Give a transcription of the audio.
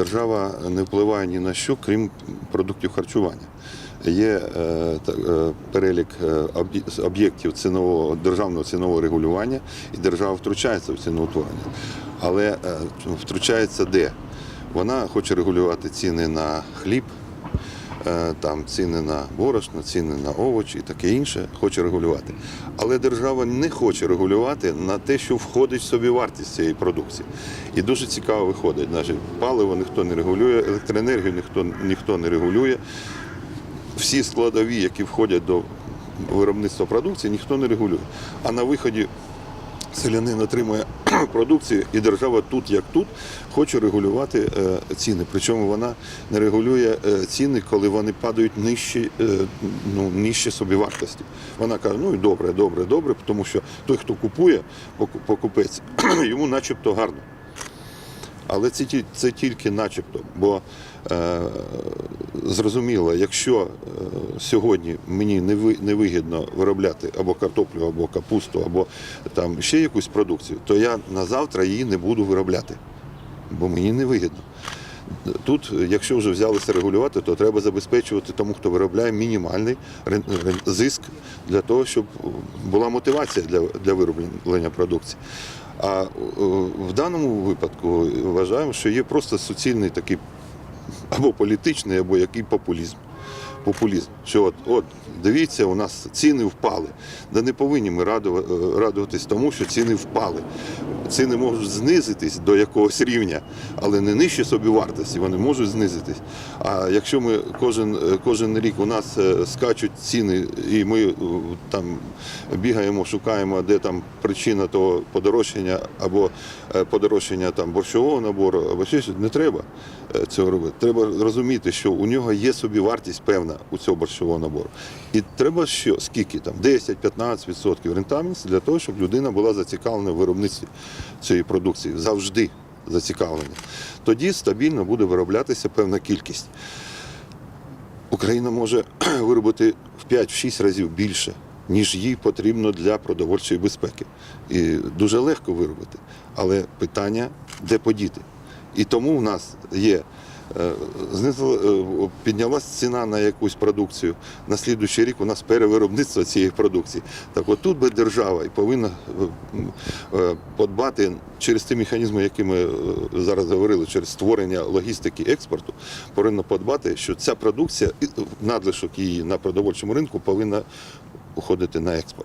Держава не впливає ні на що, крім продуктів харчування. Є е, е, перелік е, об'єктів цінового державного цінового регулювання, і держава втручається в ціноутворення. Але втручається де? Вона хоче регулювати ціни на хліб, там ціни на борошно, ціни на овочі і таке інше, хоче регулювати. Але держава не хоче регулювати на те, що входить в собі вартість цієї продукції. І дуже цікаво виходить. Значить, паливо ніхто не регулює, електроенергію ніхто, ніхто не регулює. Всі складові, які входять до виробництва продукції, ніхто не регулює. А на виході селянин отримує продукцію, і держава тут, як тут, хоче регулювати е, ціни. Причому вона не регулює е, ціни, коли вони падають нижче, е, ну, нижче собівартості. Вона каже, ну і добре, добре, добре, тому що той, хто купує, поку- покупець, йому начебто гарно. Але це, це тільки начебто. Бо е, зрозуміло, якщо е, сьогодні мені не ви- невигідно виробляти або картоплю, або капусту, або там ще якусь продукцію, то я на завтра її не буду виробляти, бо мені не вигідно. Тут, якщо вже взялися регулювати, то треба забезпечувати тому, хто виробляє мінімальний зиск для того, щоб була мотивація для, для вироблення продукції. А е, в даному випадку вважаємо, що є просто суцільний такий або політичний, або який популізм. Популізм. Що от, от дивіться, у нас ціни впали. Да не повинні ми е, радуватись тому, що ціни впали. Ціни можуть знизитись до якогось рівня, але не нижче собі вартості, вони можуть знизитись. А якщо ми кожен, е, кожен рік у нас е, скачуть ціни, і ми там бігаємо, шукаємо, де там причина того подорожчання або подорожчання там борщового набору, або щось, не треба цього робити. Треба розуміти, що у нього є собі вартість певна у цього борщового набору. І треба що, скільки там, 10-15% рентабельності для того, щоб людина була зацікавлена в виробництві цієї продукції. Завжди зацікавлена. Тоді стабільно буде вироблятися певна кількість. Україна може виробити в 5-6 разів більше, ніж їй потрібно для продовольчої безпеки. І дуже легко виробити. Але питання, де подіти. І тому в нас є. Е, знизила- е, Піднялась ціна на якусь продукцію. На слідуючий рік у нас перевиробництво цієї продукції. Так от тут би держава і повинна е, подбати через ті механізми, які ми зараз говорили, через створення логістики експорту, повинна подбати, що ця продукція, надлишок її на продовольчому ринку повинна уходити на експорт.